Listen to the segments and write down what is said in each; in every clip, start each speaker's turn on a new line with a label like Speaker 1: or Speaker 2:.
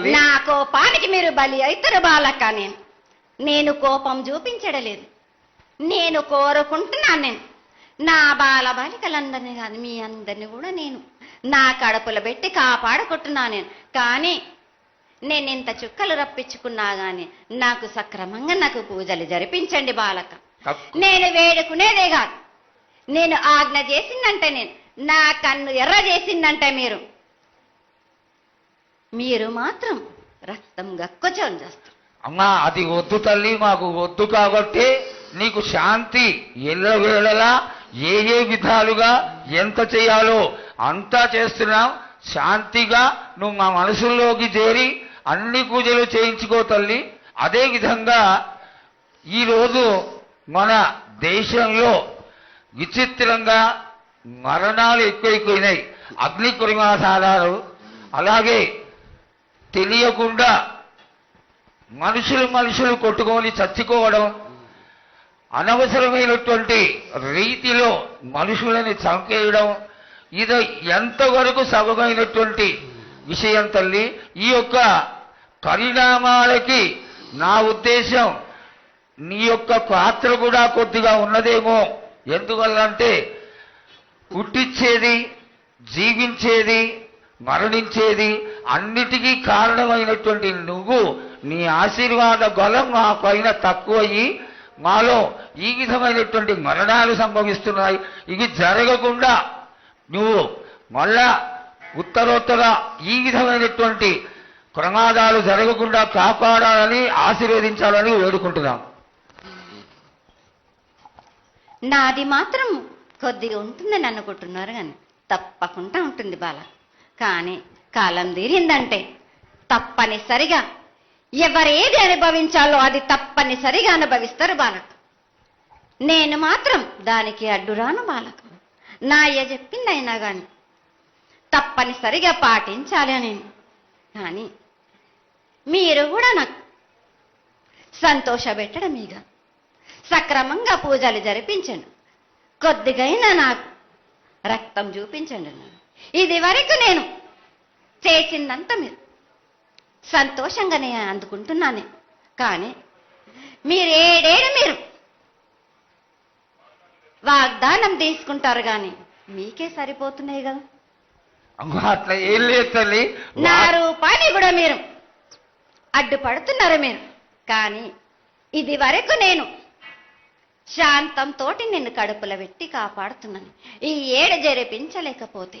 Speaker 1: తల్లి
Speaker 2: నా కోపానికి మీరు బలి అవుతారు బాలక్క నేను. నేను కోపం చూపించడలేదు. నేను కోరుకుంటున్నాను నేను. నా బాల బాలికలందరినీ కాదు మీ అందరిని కూడా నేను. నా కడుపులో పెట్టి కాపాడుకుంటున్నాను నేను. కానీ నేను ఇంత చుక్కలు రప్పించుకున్నా గాని నాకు సక్రమంగా నాకు పూజలు జరిపించండి బాలక నేను వేడుకునేదే కాదు. నేను ఆజ్ఞ చేసిందంటే నేను. నా కన్ను ఎర్ర చేసిందంటే మీరు. మీరు మాత్రం రక్తం గక్కచం చేస్తారు.
Speaker 1: అమ్మా అది వద్దు తల్లి మాకు వద్దు కాబట్టి నీకు శాంతి ఎల్లవేళలా ఏ ఏ విధాలుగా ఎంత చేయాలో అంతా చేస్తున్నాం. శాంతిగా నువ్వు మా మనసుల్లోకి చేరి అన్ని పూజలు చేయించుకో తల్లి. అదే విధంగా ఈరోజు మన దేశంలో విచిత్రంగా మరణాలు ఎక్కువైపోయినాయి. అగ్ని కురిమాసాలు అలాగే తెలియకుండా మనుషులు మనుషులు కొట్టుకొని చచ్చుకోవడం అనవసరమైనటువంటి రీతిలో మనుషులని చంకేయడం ఇది ఎంతవరకు సగమైనటువంటి విషయం తల్లి? ఈ యొక్క పరిణామాలకి నా ఉద్దేశం నీ యొక్క పాత్ర కూడా కొద్దిగా ఉన్నదేమో. ఎందువల్లంటే పుట్టించేది జీవించేది మరణించేది అన్నిటికీ కారణమైనటువంటి నువ్వు. నీ ఆశీర్వాద బలం మా పైన తక్కువయ్యి మాలో ఈ విధమైనటువంటి మరణాలు సంభవిస్తున్నాయి. ఇవి జరగకుండా నువ్వు మళ్ళా ఉత్తరోత్తర ఈ విధమైనటువంటి ప్రమాదాలు జరగకుండా కాపాడాలని ఆశీర్వదించాలని వేడుకుంటున్నాం.
Speaker 2: నాది మాత్రం కొద్దిగా ఉంటుందని అనుకుంటున్నారు కానీ తప్పకుండా ఉంటుంది బాల. కానీ కాలం తీరిందంటే తప్పనిసరిగా ఎవరేది అనుభవించాలో అది తప్పనిసరిగా అనుభవిస్తారు బాలకు. నేను మాత్రం దానికి అడ్డురాను బాలకు. నా అయ్య చెప్పింది అయినా కానీ తప్పనిసరిగా పాటించాలి అని. కానీ మీరు కూడా నాకు సంతోషపెట్టడం ఇక. సక్రమంగా పూజలు జరిపించండి కొద్దిగైనా నాకు రక్తం చూపించండి నాకు. ఇది వరకు నేను చేసిందంతా మీరు. సంతోషంగానే అందుకుంటున్నానే. కానీ మీరు ఏడేడు మీరు వాగ్దానం తీసుకుంటారు కానీ మీకే సరిపోతున్నాయి కదా.
Speaker 1: అమ్మా అట్లా ఏం లేదు తల్లి.
Speaker 2: నా రూపాన్ని కూడా మీరు అడ్డుపడుతున్నారు మీరు. కానీ ఇది వరకు నేను శాంతంతోటి నిన్ను కడుపులో పెట్టి కాపాడుతున్నాను. ఈ ఏడు జరిపించలేకపోతే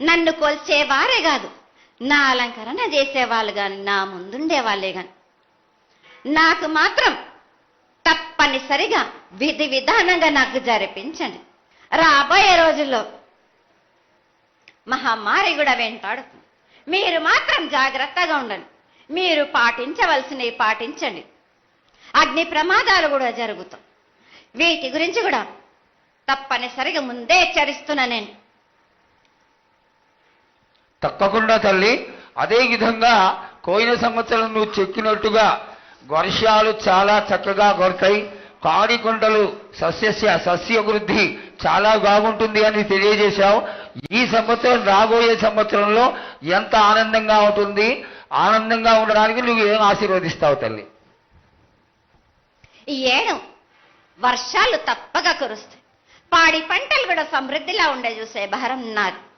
Speaker 2: నన్ను కొల్చేవారే కాదు. నా అలంకరణ చేసేవాళ్ళు కానీ నా ముందుండే వాళ్ళే కానీ నాకు మాత్రం తప్పనిసరిగా విధి విధానంగా నాకు జరిపించండి. రాబోయే రోజుల్లో మహమ్మారి కూడా వెంటాడుతుంది మీరు మాత్రం జాగ్రత్తగా ఉండండి. మీరు పాటించవలసినవి పాటించండి. అగ్ని ప్రమాదాలు కూడా జరుగుతాం వీటి గురించి కూడా తప్పనిసరిగా ముందే హెచ్చరిస్తున్నా నేను.
Speaker 1: తప్పకుండా తల్లి. అదేవిధంగా పోయిన సంవత్సరం నువ్వు చెక్కినట్టుగా వర్షాలు చాలా చక్కగా కొడతాయి కాడికొండలు సస్యస్య సస్యవృద్ధి చాలా బాగుంటుంది అని తెలియజేశావు. ఈ సంవత్సరం రాబోయే సంవత్సరంలో ఎంత ఆనందంగా ఉంటుంది. ఆనందంగా ఉండడానికి నువ్వు ఏం ఆశీర్వదిస్తావు తల్లి?
Speaker 2: ఈ ఏడు వర్షాలు తప్పగా కురుస్తాయి. పాడి పంటలు కూడా సమృద్ధిలా ఉండే చూసే భారం నాకు.